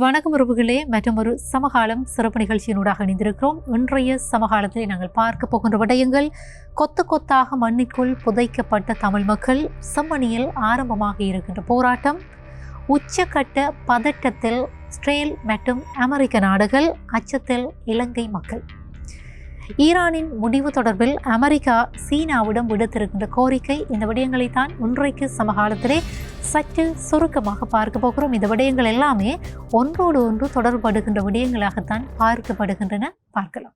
வணக்கம் உறவுகளே மற்றும் ஒரு சமகாலம் சிறப்பு நிகழ்ச்சியினூடாக இணைந்திருக்கிறோம். இன்றைய சமகாலத்திலே நாங்கள் பார்க்க போகின்ற விடயங்கள் கொத்து கொத்தாக மண்ணிற்குள் புதைக்கப்பட்ட தமிழ் மக்கள் செம்மணியில் ஆரம்பமாக இருக்கின்ற போராட்டம் உச்சக்கட்ட பதட்டத்தில் ஸ்ட்ரேல் மற்றும் அமெரிக்க நாடுகள் அச்சத்தில் இலங்கை மக்கள். ஈரானின் முடிவு தொடர்பில் அமெரிக்கா சீனாவிடம் விடுத்திருக்கின்ற கோரிக்கை இந்த விடயங்களை தான் இன்றைக்கு சமகாலத்திலே சற்று சுருக்கமாக பார்க்க போகிறோம். இந்த விடயங்கள் எல்லாமே ஒன்றோடு ஒன்று தொடர்படுகின்ற விடயங்களாகத்தான் பார்க்கப்படுகின்றன. பார்க்கலாம்.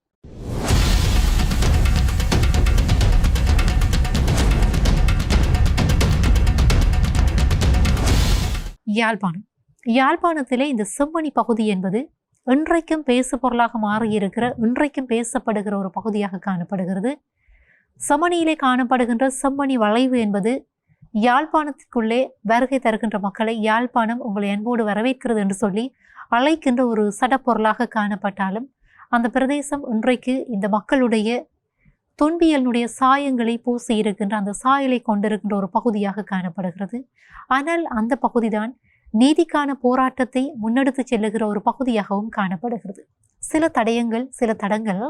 யாழ்ப்பாணம். யாழ்ப்பாணத்திலே இந்த செம்மணி பகுதி என்பது இன்றைக்கும் பேசு பொருளாக மாறியிருக்கிற இன்றைக்கும் பேசப்படுகிற ஒரு பகுதியாக காணப்படுகிறது. சமணியிலே காணப்படுகின்ற செம்மணி வளைவு என்பது யாழ்ப்பாணத்திற்குள்ளே வருகை தருகின்ற மக்களை யாழ்ப்பாணம் உங்களை அன்போடு வரவேற்கிறது என்று சொல்லி அழைக்கின்ற ஒரு சடப்பொருளாக காணப்பட்டாலும் அந்த பிரதேசம் இன்றைக்கு இந்த மக்களுடைய துன்பியலினுடைய சாயங்களை பூசி இருக்கின்ற அந்த சாயலை கொண்டிருக்கின்ற ஒரு பகுதியாக காணப்படுகிறது. ஆனால் அந்த பகுதிதான் நீதிக்கான போராட்டத்தை முன்னெடுத்து செல்லுகிற ஒரு பகுதியாகவும் காணப்படுகிறது. சில தடயங்கள் சில தடங்கள்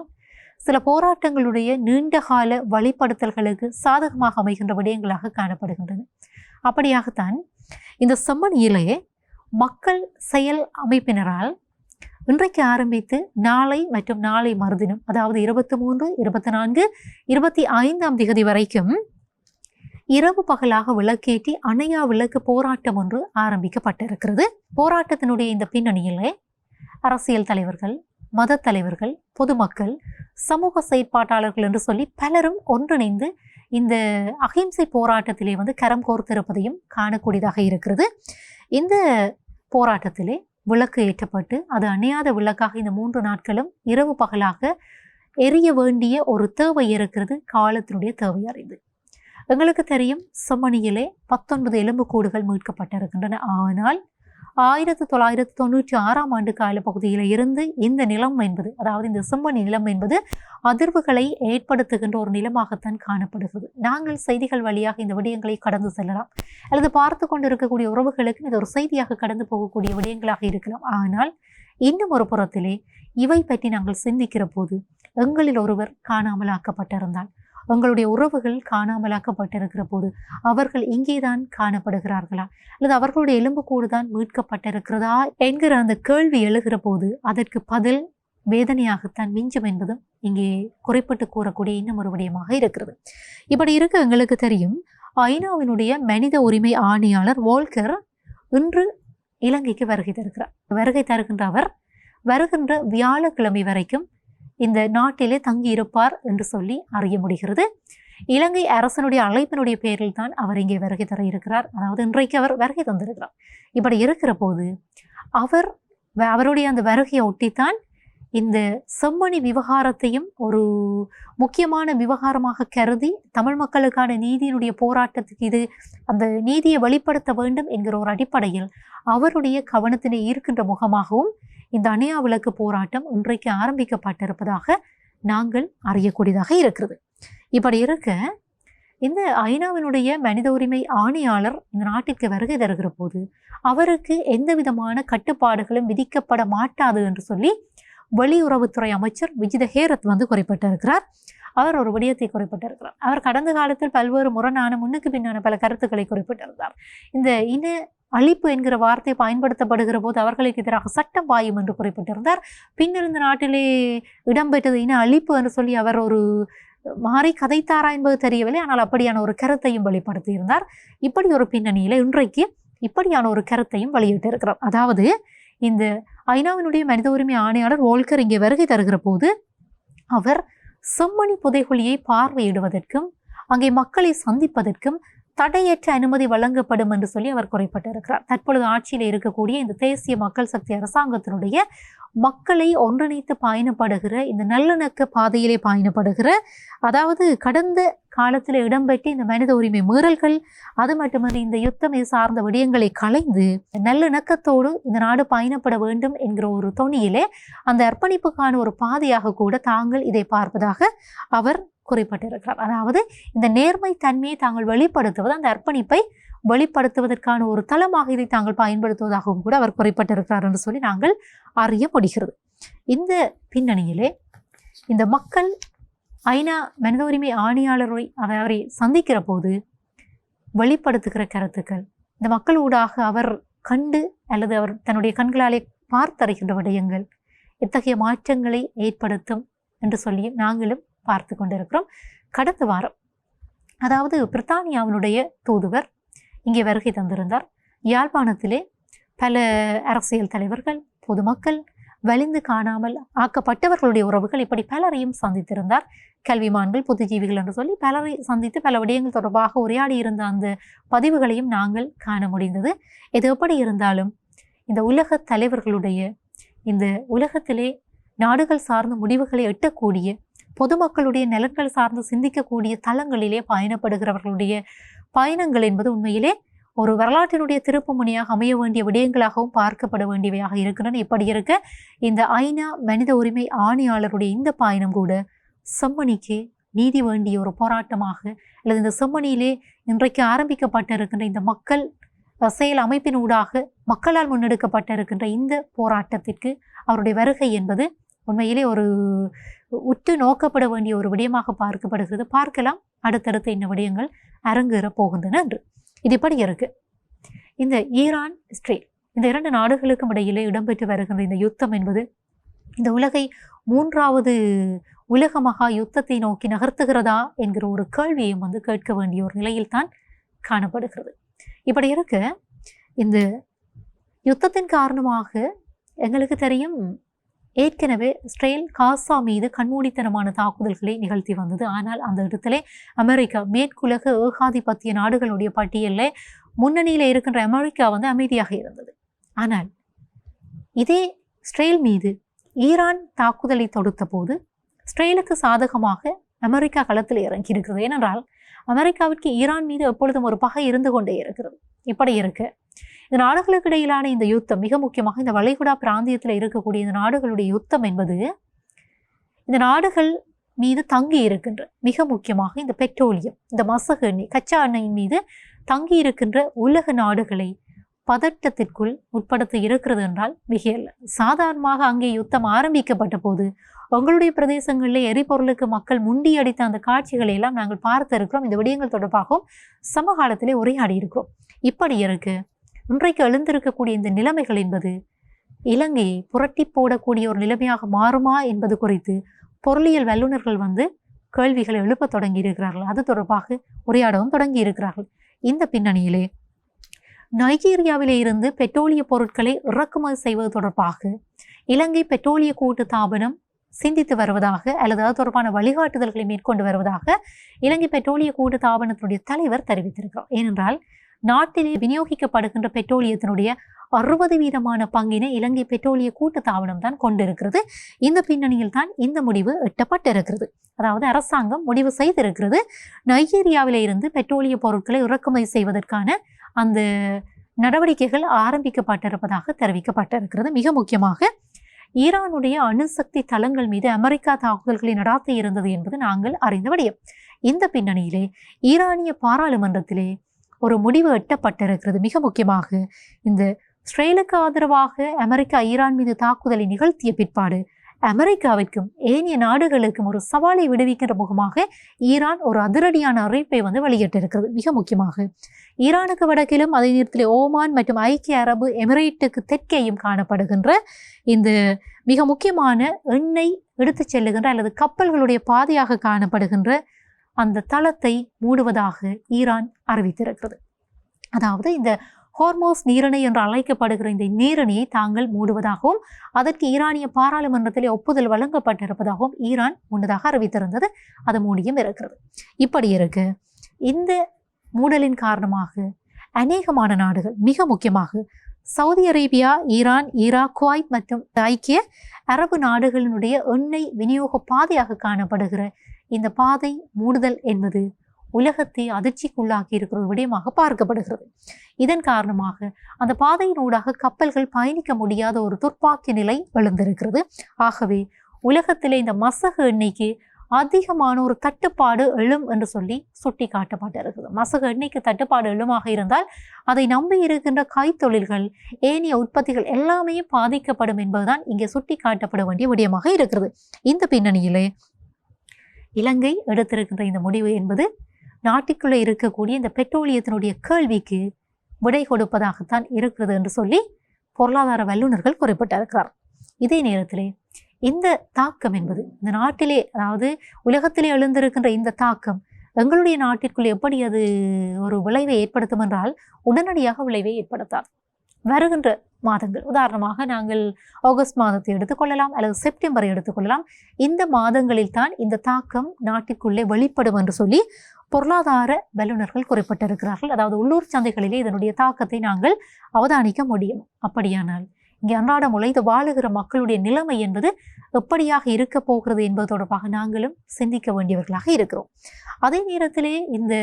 சில போராட்டங்களுடைய நீண்டகால வழிப்படுத்தல்களுக்கு சாதகமாக அமைகின்ற விடயங்களாக காணப்படுகின்றன. அப்படியாகத்தான் இந்த செம்மணியிலே மக்கள் செயல் அமைப்பினரால் இன்றைக்கு ஆரம்பித்து நாளை மற்றும் நாளை மறுதினம் அதாவது இருபத்தி மூன்று இருபத்தி நான்கு இருபத்தி ஐந்தாம் திகதி வரைக்கும் இரவு பகலாக விளக்கேற்றி அணையா விளக்கு போராட்டம் ஒன்று ஆரம்பிக்கப்பட்டிருக்கிறது. போராட்டத்தினுடைய இந்த பின்னணியிலே அரசியல் தலைவர்கள் மத தலைவர்கள் பொதுமக்கள் சமூக செயற்பாட்டாளர்கள் என்று சொல்லி பலரும் ஒன்றிணைந்து இந்த அகிம்சை போராட்டத்திலே வந்து கரம் கோர்த்திருப்பதையும் காணக்கூடியதாக இருக்கிறது. இந்த போராட்டத்திலே விளக்கு ஏற்றப்பட்டு அது அணையாத விளக்காக இந்த மூன்று நாட்களும் இரவு பகலாக எரிய வேண்டிய ஒரு தேவை இருக்கிறது காலத்தினுடைய தேவை அறிந்து எங்களுக்கு தெரியும் செம்மணியிலே பத்தொன்பது எலும்புக்கூடுகள் மீட்கப்பட்டிருக்கின்றன. ஆனால் ஆயிரத்தி தொள்ளாயிரத்தி தொண்ணூற்றி ஆறாம் ஆண்டு கால பகுதியில் இருந்து இந்த நிலம் என்பது அதாவது இந்த செம்மணி நிலம் என்பது அதிர்வுகளை ஏற்படுத்துகின்ற ஒரு நிலமாகத்தான் காணப்படுகிறது. நாங்கள் செய்திகள் வழியாக இந்த விடயங்களை கடந்து செல்லலாம். அல்லது பார்த்து கொண்டு இருக்கக்கூடிய உறவுகளுக்கு இது ஒரு செய்தியாக கடந்து போகக்கூடிய விடயங்களாக இருக்கலாம். ஆனால் இன்னும் ஒரு புறத்திலே இவை பற்றி நாங்கள் சிந்திக்கிற போது எங்களில் ஒருவர் காணாமலாக்கப்பட்டிருந்தால் உங்களுடைய உறவுகள் காணாமலாக்கப்பட்டிருக்கிற போது அவர்கள் இங்கேதான் காணப்படுகிறார்களா? அல்லது அவர்களுடைய எலும்புக்கூடு தான் மீட்கப்பட்டிருக்கிறதா? என்கிற அந்த கேள்வி எழுகிற போது அதற்கு பதில் வேதனையாகத்தான் மிஞ்சும் என்பதும் இங்கே குறைப்பட்டு கூறக்கூடிய இன்னும் ஒரு விடயமாக இருக்கிறது. இப்படி இருக்க எங்களுக்கு தெரியும் ஐநாவினுடைய மனித உரிமை ஆணையாளர் வோல்கர் இன்று இலங்கைக்கு வருகை தருகிறார். வருகை தருகின்ற அவர் வருகின்ற வியாழக்கிழமை வரைக்கும் இந்த நாட்டிலே தங்கி இருப்பார் என்று சொல்லி அறிய முடிகிறது. இலங்கை அரசனுடைய அழைப்பினுடைய பேரில் தான் அவர் இங்கே வருகை தர இருக்கிறார். அதாவது இன்றைக்கு அவர் வருகை தந்திருக்கிறார். இப்படி இருக்கிற போது அவர் அவருடைய அந்த வருகையை ஒட்டித்தான் இந்த செம்மணி விவகாரத்தையும் ஒரு முக்கியமான விவகாரமாக கருதி தமிழ் மக்களுக்கான நீதியினுடைய போராட்டத்துக்கு இது அந்த நீதியை வெளிப்படுத்த வேண்டும் என்கிற ஒரு அடிப்படையில் அவருடைய கவனத்தினை ஈர்க்கின்ற முகமாகவும் இந்த அணையா விளக்கு போராட்டம் இன்றைக்கு ஆரம்பிக்கப்பட்டிருப்பதாக நாங்கள் அறியக்கூடியதாக இருக்கிறது. இப்படி இருக்க இந்த ஐநாவினுடைய மனித உரிமை ஆணையாளர் இந்த நாட்டிற்கு வருகை தருகிற போது அவருக்கு எந்த விதமான கட்டுப்பாடுகளும் விதிக்கப்பட மாட்டாது என்று சொல்லி வெளியுறவுத்துறை அமைச்சர் விஜித ஹேரத் வந்து குறிப்பிட்டிருக்கிறார். அவர் ஒரு விடயத்தை குறிப்பிட்டிருக்கிறார். அவர் கடந்த காலத்தில் பல்வேறு முரணான முன்னுக்கு பின்னான பல கருத்துக்களை குறிப்பிட்டிருந்தார். இந்த இன அழிப்பு என்கிற வார்த்தை பயன்படுத்தப்படுகிற போது அவர்களுக்கு எதிராக சட்டம் பாயும் என்று குறிப்பிட்டிருந்தார். பின்னர் இந்த நாட்டிலே இடம்பெற்றது இன அழிப்பு என்று சொல்லி அவர் ஒரு மாறி கதைத்தாரா என்பது தெரியவில்லை. ஆனால் அப்படியான ஒரு கருத்தையும் வெளிப்படுத்தியிருந்தார். இப்படி ஒரு பின்னணியில் இன்றைக்கு இப்படியான ஒரு கருத்தையும் வெளியிட்டிருக்கிறார். அதாவது இந்த ஐநாவினுடைய மனித உரிமை ஆணையாளர் ஓல்கர் இங்கே வருகை தருகிற போது அவர் செம்மணி புதைகுழியை பார்வையிடுவதற்கும் அங்கே மக்களை சந்திப்பதற்கும் தடையற்ற அனுமதி வழங்கப்படும் என்று சொல்லி அவர் குறைப்பட்டிருக்கிறார். தற்பொழுது ஆட்சியில் இருக்கக்கூடிய இந்த தேசிய மக்கள் சக்தி அரசாங்கத்தினுடைய மக்களை ஒன்றிணைத்து பயணப்படுகிற இந்த நல்லிணக்க பாதையிலே பயணப்படுகிற அதாவது கடந்த காலத்தில் இடம்பெற்ற இந்த மனித உரிமை மீறல்கள் அது மட்டுமல்ல இந்த யுத்தம் இது சார்ந்த விடயங்களை கலைந்து நல்லிணக்கத்தோடு இந்த நாடு பயணப்பட வேண்டும் என்கிற ஒரு தொனியிலே அந்த அர்ப்பணிப்புக்கான ஒரு பாதையாக கூட தாங்கள் இதை பார்ப்பதாக அவர் குறிப்பிட்டிருக்கிறார். அதாவது இந்த நேர்மை தன்மையை தாங்கள் வெளிப்படுத்துவது அந்த அர்ப்பணிப்பை வெளிப்படுத்துவதற்கான ஒரு தளமாக இதை தாங்கள் பயன்படுத்துவதாகவும் கூட அவர் குறைப்பட்டிருக்கிறார் என்று சொல்லி நாங்கள் அறிய முடிகிறது இந்த பின்னணியிலே இந்த மக்கள் ஐநா மனித உரிமை ஆணையாளரை அவரை சந்திக்கிற போது வெளிப்படுத்துகிற கருத்துக்கள். இந்த மக்கள் ஊடாக அவர் கண்டு அல்லது அவர் தன்னுடைய கண்களாலே பார்த்தறிகின்ற விடயங்கள் எத்தகைய மாற்றங்களை ஏற்படுத்தும் என்று சொல்லி நாங்களும் பார்த்து கொண்டிருக்கிறோம். கடந்த வாரம் அதாவது பிரித்தானியாவினுடைய தூதுவர் இங்கே வருகை தந்திருந்தார். யாழ்ப்பாணத்திலே பல அரசியல் தலைவர்கள் பொதுமக்கள் வலிந்து காணாமல் ஆக்கப்பட்டவர்களுடைய உறவுகள் இப்படி பலரையும் சந்தித்திருந்தார். கல்விமான்கள் புத்திஜீவிகள் என்று சொல்லி பலரை சந்தித்து பல விடயங்கள் தொடர்பாக உரையாடி இருந்த அந்த பதிவுகளையும் நாங்கள் காண முடிந்தது. இது எப்படி இருந்தாலும் இந்த உலக தலைவர்களுடைய இந்த உலகத்திலே நாடுகள் சார்ந்த முடிவுகளை எட்டக்கூடிய பொதுமக்களுடைய நலன்கள் சார்ந்து சிந்திக்கக்கூடிய தளங்களிலே பயணப்படுகிறவர்களுடைய பயணங்கள் என்பது உண்மையிலே ஒரு வரலாற்றினுடைய திருப்புமுனையாக அமைய வேண்டிய விடயங்களாகவும் பார்க்கப்பட வேண்டியவையாக இருக்கின்றன. இப்படி இருக்க இந்த ஐநா மனித உரிமை ஆணையாளருடைய இந்த பயணம் கூட செம்மணிக்கு நீதி வேண்டிய ஒரு போராட்டமாக அல்லது இந்த செம்மணியிலே இன்றைக்கு ஆரம்பிக்கப்பட்டிருக்கின்ற இந்த மக்கள் செயல் அமைப்பின் ஊடாக மக்களால் முன்னெடுக்கப்பட்டிருக்கின்ற இந்த போராட்டத்திற்கு அவருடைய வருகை என்பது உண்மையிலே ஒரு உற்று நோக்கப்பட வேண்டிய ஒரு விடயமாக பார்க்கப்படுகிறது. பார்க்கலாம். அடுத்தடுத்த இந்த விடயங்கள் அரங்கேற போகின்றன என்று. இது இப்படி இருக்கு. இந்த ஈரான் இஸ்ரேல் இந்த இரண்டு நாடுகளுக்கும் இடையிலே இடம்பெற்று வருகின்ற இந்த யுத்தம் என்பது இந்த உலகை மூன்றாவது உலக மகா யுத்தத்தை நோக்கி நகர்த்துகிறதா என்கிற ஒரு கேள்வியையும் வந்து கேட்க வேண்டிய ஒரு நிலையில் தான் காணப்படுகிறது. இப்படி இருக்க இந்த யுத்தத்தின் காரணமாக எங்களுக்கு தெரியும் ஏற்கனவே இஸ்ரேல் காசா மீது கண்மூடித்தனமான தாக்குதல்களை நிகழ்த்தி வந்தது. ஆனால் அந்த இடத்திலே அமெரிக்கா மேற்குலக ஏகாதிபத்திய நாடுகளுடைய பட்டியலில் முன்னணியில் இருக்கின்ற அமெரிக்கா வந்து அமைதியாக இருந்தது. ஆனால் இதே இஸ்ரேல் மீது ஈரான் தாக்குதலை தொடுத்த போது இஸ்ரேலுக்கு சாதகமாக அமெரிக்கா களத்தில் இறங்கி இருக்கிறது ஏனென்றால் அமெரிக்காவிற்கு ஈரான் மீது எப்பொழுதும் ஒரு பகை இருந்து கொண்டே இருக்கிறது. இப்படி இருக்கு. இந்த நாடுகளுக்கு இடையிலான இந்த யுத்தம் மிக முக்கியமாக இந்த வளைகுடா பிராந்தியத்தில் இருக்கக்கூடிய இந்த நாடுகளுடைய யுத்தம் என்பது இந்த நாடுகள் மீது தங்கி இருக்கின்ற மிக முக்கியமாக இந்த பெட்ரோலியம் இந்த மசகு எண்ணெய் கச்சா எண்ணெயின் மீது தங்கி இருக்கின்ற உலக நாடுகளை பதட்டத்திற்குள் உட்படுத்த இருக்கிறது என்றால் மிகையல்ல சாதாரணமாக அங்கே யுத்தம் ஆரம்பிக்கப்பட்ட போது உங்களுடைய பிரதேசங்களில் எரிபொருளுக்கு மக்கள் முண்டியடித்த அந்த காட்சிகளை எல்லாம் நாங்கள் பார்த்து இருக்கிறோம். இந்த விடயங்கள் தொடர்பாகவும் சமகாலத்திலே உரையாடி இருக்கிறோம். இப்படி இருக்கு. இன்றைக்கு எழுந்திருக்கக்கூடிய இந்த நிலைமைகள் என்பது இலங்கையை புரட்டி போடக்கூடிய ஒரு நிலைமையாக மாறுமா என்பது குறித்து பொருளியல் வல்லுநர்கள் வந்து கேள்விகளை எழுப்பத் தொடங்கி இருக்கிறார்கள் அது தொடர்பாக உரையாடவும் தொடங்கி இருக்கிறார்கள் இந்த பின்னணியிலே நைஜீரியாவிலே இருந்து பெட்ரோலிய பொருட்களை இறக்குமதி செய்வது தொடர்பாக இலங்கை பெட்ரோலிய கூட்டு தாபனம் சிந்தித்து வருவதாக அல்லது அது தொடர்பான வழிகாட்டுதல்களை மேற்கொண்டு வருவதாக இலங்கை பெட்ரோலிய கூட்டு தாபனத்தினுடைய தலைவர் தெரிவித்திருக்கிறார். ஏனென்றால் நாட்டிலே விநியோகிக்கப்படுகின்ற பெட்ரோலியத்தினுடைய அறுபது வீதமான பங்கினை இலங்கை பெட்ரோலிய கூட்டு தாபனம் தான் கொண்டிருக்கிறது. இந்த பின்னணியில் தான் இந்த முடிவு எட்டப்பட்டிருக்கிறது. அதாவது அரசாங்கம் முடிவு செய்திருக்கிறது. நைஜீரியாவில் இருந்து பெட்ரோலிய பொருட்களை இறக்குமதி செய்வதற்கான அந்த நடவடிக்கைகள் ஆரம்பிக்கப்பட்டிருப்பதாக தெரிவிக்கப்பட்டிருக்கிறது. மிக முக்கியமாக ஈரானுடைய அணுசக்தி தளங்கள் மீது அமெரிக்கா தாக்குதல்களை நடாத்தி இருந்தது என்பது நாங்கள் அறிந்த விடயம். இந்த பின்னணியிலே ஈரானிய பாராளுமன்றத்திலே ஒரு முடிவு எட்டப்பட்டிருக்கிறது. மிக முக்கியமாக இந்த ஸ்ரேலுக்கு ஆதரவாக அமெரிக்கா ஈரான் மீது தாக்குதலை நிகழ்த்திய பிற்பாடு அமெரிக்காவிற்கும் ஏனைய நாடுகளுக்கும் ஒரு சவாலை விடுவிக்கின்ற முகமாக ஈரான் ஒரு அதிரடியான அறிவிப்பை வந்து வெளியிட்டிருக்கிறது. மிக முக்கியமாக ஈரானுக்கு வடக்கிலும் அதே நேரத்தில் ஓமான் மற்றும் ஐக்கிய அரபு எமிரேட்டுக்கு தெற்கேயும் காணப்படுகின்ற இந்த மிக முக்கியமான எண்ணெய் எடுத்துச் செல்லுகின்ற அல்லது கப்பல்களுடைய பாதையாக காணப்படுகின்ற அந்த தளத்தை மூடுவதாக ஈரான் அறிவித்திருக்கிறது. அதாவது இந்த ஹோர்மோஸ் நீரணை என்று அழைக்கப்படுகிற இந்த நீரணியை தாங்கள் மூடுவதாகவும் அதற்கு ஈரானிய பாராளுமன்றத்திலே ஒப்புதல் வழங்கப்பட்டிருப்பதாகவும் ஈரான் முன்னதாக அறிவித்திருந்தது. அது மூடியும் இருக்கிறது. இப்படி இருக்கு. இந்த மூடலின் காரணமாக அநேகமான நாடுகள் மிக முக்கியமாக Saudi Arabia Iran Iraq Kuwait மற்றும் ஐக்கிய அரபு நாடுகளினுடைய எண்ணெய் விநியோக பாதையாக காணப்படுகிற இந்த பாதை மூடுதல் என்பது உலகத்தை அதிர்ச்சிக்குள்ளாக்கி இருக்கிற ஒரு விடயமாக பார்க்கப்படுகிறது. இதன் காரணமாக அந்த பாதையினூடாக கப்பல்கள் பயணிக்க முடியாத ஒரு துர்ப்பாக்கிய நிலை எழுந்திருக்கிறது. ஆகவே உலகத்திலே இந்த மசகு எண்ணெய்க்கு அதிகமான ஒரு தட்டுப்பாடு எழும் என்று சொல்லி சுட்டி காட்டப்பட்டிருக்குது மசகு எண்ணெய்க்கு தட்டுப்பாடு எழுமாக இருந்தால் அதை நம்பி இருக்கின்ற கைத்தொழில்கள் ஏனைய உற்பத்திகள் எல்லாமே பாதிக்கப்படும் என்பதுதான் இங்கே சுட்டி காட்டப்பட வேண்டிய விடயமாக இருக்கிறது. இந்த பின்னணியிலே இலங்கை எடுத்திருக்கின்ற இந்த முடிவு என்பது நாட்டுக்குள்ளே இருக்கக்கூடிய இந்த பெட்ரோலியத்தினுடைய கேள்விக்கு விடை கொடுப்பதாகத்தான் இருக்கிறது என்று சொல்லி பொருளாதார வல்லுநர்கள் குறிப்பிட்டிருக்கிறார். இதே நேரத்திலே இந்த தாக்கம் என்பது இந்த நாட்டிலே அதாவது உலகத்திலே எழுந்திருக்கின்ற இந்த தாக்கம் எங்களுடைய நாட்டிற்குள் எப்படி அது ஒரு விளைவை ஏற்படுத்தும் என்றால் உடனடியாக விளைவை ஏற்படுத்தாது. வருகின்ற மாதங்கள். உதாரணமாக நாங்கள் ஆகஸ்ட் மாதத்தை எடுத்துக்கொள்ளலாம் அல்லது செப்டம்பரை எடுத்துக்கொள்ளலாம். இந்த மாதங்களில் தான் இந்த தாக்கம் நாட்டிற்குள்ளே வெளிப்படும் என்று சொல்லி பொருளாதார வல்லுநர்கள் குறிப்பிட்டிருக்கிறார்கள். அதாவது உள்ளூர் சந்தைகளிலே இதனுடைய தாக்கத்தை நாங்கள் அவதானிக்க முடியும். அப்படியானால் இங்கே அன்றாடம் உழைத்து வாழுகிற மக்களுடைய நிலைமை என்பது எப்படியாக இருக்க போகிறது என்பது தொடர்பாக நாங்களும் சிந்திக்க வேண்டியவர்களாக இருக்கிறோம். அதே நேரத்திலே இந்த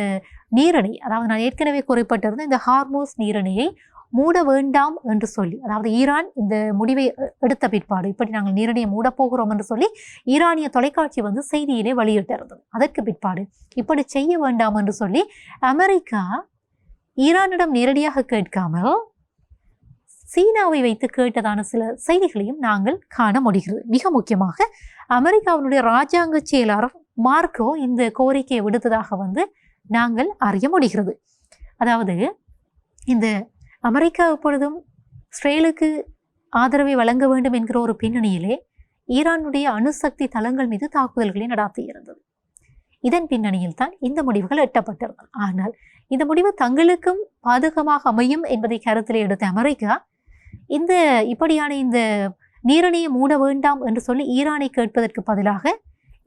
நீரணி அதாவது நான் ஏற்கனவே குறிப்பிட்டிருந்த இந்த ஹார்மோஸ் நீரணியை மூட வேண்டாம் என்று சொல்லி அதாவது ஈரான் இந்த முடிவை எடுத்த பிற்பாடு இப்படி நாங்கள் நீரணியை மூடப்போகிறோம் என்று சொல்லி ஈரானிய தொலைக்காட்சி வந்து செய்தியிலே வெளியிட்டிருந்தது. அதற்கு பிற்பாடு இப்படி செய்ய வேண்டாம் என்று சொல்லி அமெரிக்கா ஈரானிடம் நேரடியாக கேட்காமல் சீனாவை வைத்து கேட்டதான சில செய்திகளையும் நாங்கள் காண முடிகிறது. மிக முக்கியமாக அமெரிக்காவினுடைய ராஜாங்க செயலாளர் மார்க்கோ இந்த கோரிக்கையை விடுத்ததாக வந்து நாங்கள் அறிய முடிகிறது. அதாவது இந்த அமெரிக்கா இப்பொழுதும் இஸ்ரேலுக்கு ஆதரவை வழங்க வேண்டும் என்கிற ஒரு பின்னணியிலே ஈரானுடைய அணுசக்தி தளங்கள் மீது தாக்குதல்களை நடாத்தியிருந்தது. இதன் பின்னணியில் தான் இந்த முடிவுகள் எட்டப்பட்டிருந்தன. ஆனால் இந்த முடிவு தங்களுக்கும் பாதகமாக அமையும் என்பதை கருத்தில் எடுத்த அமெரிக்கா இந்த இப்படியான இந்த நீரணியை மூட வேண்டாம் என்று சொல்லி ஈரானை கேட்பதற்கு பதிலாக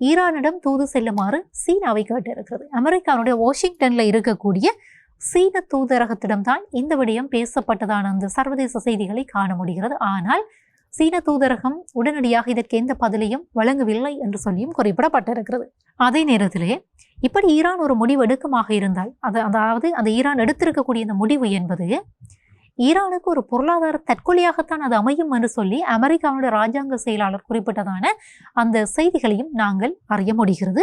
ஈரானிடம் தூது செல்லுமாறு சீனாவை கேட்டிருக்கிறது. அமெரிக்காவுடைய வாஷிங்டனில் இருக்கக்கூடிய சீன தூதரகத்திடம்தான் இந்த விடயம் பேசப்பட்டதான அந்த சர்வதேச செய்திகளை காண முடிகிறது. ஆனால் சீன தூதரகம் உடனடியாக இதற்கு எந்த பதிலையும் வழங்கவில்லை என்று சொல்லியும் குறிப்பிடப்பட்டிருக்கிறது. அதே நேரத்திலே இப்படி ஈரான் ஒரு முடிவு எடுக்கமாக இருந்தால் அது அதாவது அந்த ஈரான் எடுத்திருக்கக்கூடிய இந்த முடிவு என்பது ஈரானுக்கு ஒரு பொருளாதார தற்கொலையாகத்தான் அது அமையும் என்று சொல்லி அமெரிக்காவுடைய ராஜாங்க செயலாளர் குறிப்பிட்டதான அந்த செய்திகளையும் நாங்கள் அறிய முடிகிறது.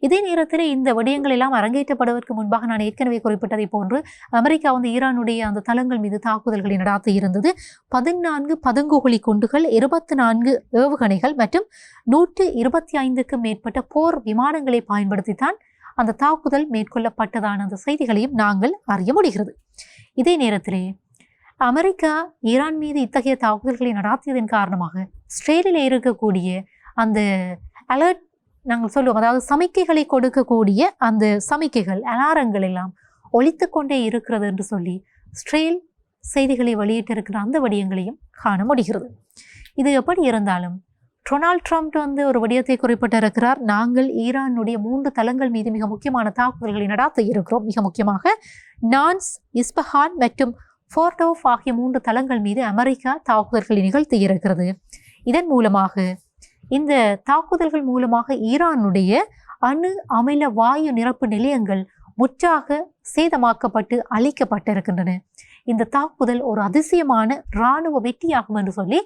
இதே நேரத்தில் இந்த விடயங்கள் எல்லாம் அரங்கேற்றப்படுவதற்கு முன்பாக நான் ஏற்கனவே குறிப்பிட்டதை போன்று அமெரிக்கா வந்து ஈரானுடைய அந்த தளங்கள் மீது தாக்குதல்களை நடாத்தி இருந்தது. பதினான்கு பதுங்குகுழி குண்டுகள் இருபத்தி நான்கு ஏவுகணைகள் மற்றும் நூற்று இருபத்தி ஐந்துக்கும் மேற்பட்ட போர் விமானங்களை பயன்படுத்தித்தான் அந்த தாக்குதல் மேற்கொள்ளப்பட்டதான அந்த செய்திகளையும் நாங்கள் அறிய முடிகிறது. இதே நேரத்திலே அமெரிக்கா ஈரான் மீது இத்தகைய தாக்குதல்களை நடாத்தியதன் காரணமாக இஸ்ரேலில் இருக்கக்கூடிய அந்த அலர்ட் நாங்கள் சொல்லுவோம் அதாவது சமிக்கைகளை கொடுக்கக்கூடிய அந்த சமிக்கைகள் அலாரங்கள் எல்லாம் ஒழித்து கொண்டே இருக்கிறது என்று சொல்லி ஸ்ட்ரெயில் செய்திகளை வெளியிட்டிருக்கிற அந்த வடிவங்களையும் காண முடிகிறது. இது எப்படி இருந்தாலும் டொனால்ட் ட்ரம்ப் வந்து ஒரு விடயத்தை குறிப்பிட்டிருக்கிறார். நாங்கள் ஈரானுடைய மூன்று தளங்கள் மீது மிக முக்கியமான தாக்குதல்களை நடாத்த இருக்கிறோம். மிக முக்கியமாக நான்ஸ் இஸ்பஹான் மற்றும் ஃபோர்டோஃப் ஆகிய மூன்று தளங்கள் மீது அமெரிக்கா தாக்குதல்களை நிகழ்த்தி இருக்கிறது. இதன் மூலமாக இந்த தாக்குதல்கள் மூலமாக ஈரானுடைய அணு அமில வாயு நிரப்பு நிலையங்கள் முற்றாக சேதமாக்கப்பட்டு அழிக்கப்பட்டிருக்கின்றன. இந்த தாக்குதல் ஒரு அதிசயமான இராணுவ வெற்றியாகும் என்று சொல்லி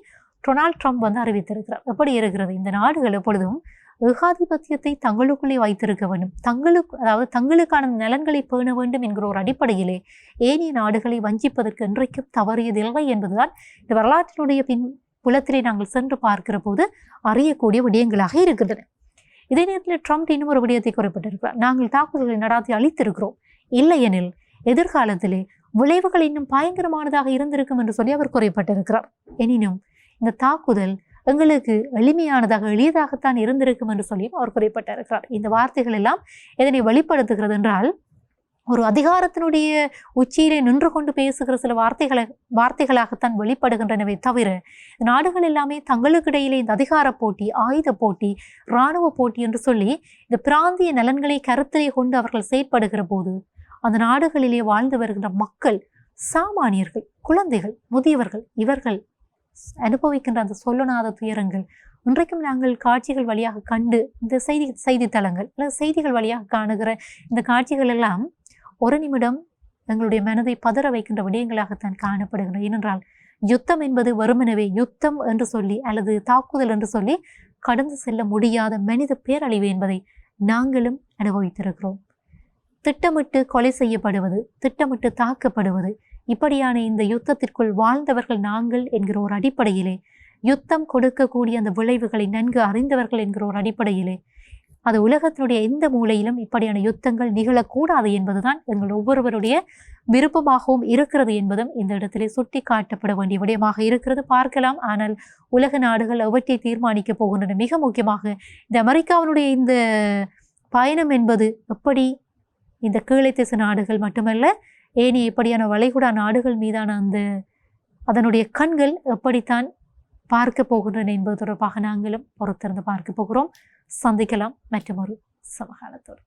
டொனால்ட் ட்ரம்ப் வந்து அறிவித்திருக்கிறார். எப்படி இருக்கிறது? இந்த நாடுகள் எப்பொழுதும் ஏகாதிபத்தியத்தை தங்களுக்குள்ளே வைத்திருக்க வேண்டும். தங்களுக்கு அதாவது தங்களுக்கான நலன்களை பேண வேண்டும் என்கிற ஒரு அடிப்படையிலே ஏனைய நாடுகளை வஞ்சிப்பதற்கு இன்றைக்கும் தவறியதில்லை என்பதுதான் இந்த வரலாற்றினுடைய பின் புலத்திலே நாங்கள் சென்று பார்க்கிற போது அறியக்கூடிய விடயங்களாக இருக்கின்றன. இதே நேரத்தில் ட்ரம்ப் இன்னும் ஒரு விடயத்தை குறிப்பிட்டிருக்கிறார். நாங்கள் தாக்குதல்களை நடாத்தி அழித்திருக்கிறோம். இல்லையெனில் எதிர்காலத்திலே விளைவுகள் இன்னும் பயங்கரமானதாக இருந்திருக்கும் என்று சொல்லி அவர் குறைப்பட்டிருக்கிறார். எனினும் இந்த தாக்குதல் எங்களுக்கு எளிமையானதாக எளியதாகத்தான் இருந்திருக்கும் என்று சொல்லியும் அவர் குறிப்பிட்டிருக்கிறார் இந்த வார்த்தைகள் எல்லாம் எதனை வெளிப்படுத்துகிறது என்றால் ஒரு அதிகாரத்தினுடைய உச்சியிலே நின்று கொண்டு பேசுகிற சில வார்த்தைகளை வார்த்தைகளாகத்தான் வெளிப்படுகின்றனவே தவிர நாடுகள் எல்லாமே தங்களுக்கிடையிலே இந்த அதிகார போட்டி ஆயுத போட்டி இராணுவ போட்டி என்று சொல்லி இந்த பிராந்திய நலன்களை கருத்திலே கொண்டு அவர்கள் செயற்படுகிற போது அந்த நாடுகளிலே வாழ்ந்து வருகின்ற மக்கள் சாமானியர்கள் குழந்தைகள் முதியவர்கள் இவர்கள் அனுபவிக்கின்ற அந்த சொல்லனாத துயரங்கள் இன்றைக்கும் நாங்கள் காட்சிகள் வழியாக கண்டு இந்த செய்தி செய்தித்தளங்கள் அல்லது செய்திகள் வழியாக காணுகிற இந்த காட்சிகள் எல்லாம் ஒரு நிமிடம் எங்களுடைய மனதை பதற வைக்கின்ற விடயங்களாகத்தான் காணப்படுகின்றன. ஏனென்றால் யுத்தம் என்பது வருமெனவே யுத்தம் என்று சொல்லி அல்லது தாக்குதல் என்று சொல்லி கடந்து செல்ல முடியாத மனித பேரழிவு என்பதை நாங்களும் அனுபவித்திருக்கிறோம். திட்டமிட்டு கொலை செய்யப்படுவது திட்டமிட்டு தாக்கப்படுவது இப்படியான இந்த யுத்தத்திற்குள் வாழ்ந்தவர்கள் நாங்கள் என்கிற ஒரு அடிப்படையிலே யுத்தம் கொடுக்கக்கூடிய அந்த விளைவுகளை நன்கு அறிந்தவர்கள் என்கிற ஒரு அடிப்படையிலே அது உலகத்தினுடைய எந்த மூலையிலும் இப்படியான யுத்தங்கள் நிகழக்கூடாது என்பதுதான் எங்கள் ஒவ்வொருவருடைய விருப்பமாகவும் இருக்கிறது என்பதும் இந்த இடத்திலே சுட்டி காட்டப்பட வேண்டிய விடயமாக இருக்கிறது. பார்க்கலாம். ஆனால் உலக நாடுகள் அவற்றை தீர்மானிக்க போகின்றன. மிக முக்கியமாக இந்த அமெரிக்காவினுடைய இந்த பயணம் என்பது எப்படி? இந்த கீழைத்திசு நாடுகள் மட்டுமல்ல ஏனைய இப்படியான வளைகுடா நாடுகள் மீதான அந்த அதனுடைய கண்கள் எப்படித்தான் பார்க்க போகின்றன என்பது தொடர்பாக நாங்களும் பொறுத்திருந்து பார்க்க போகிறோம். சந்திக்கலாம் மற்றொரு சமகாலத்தோடு.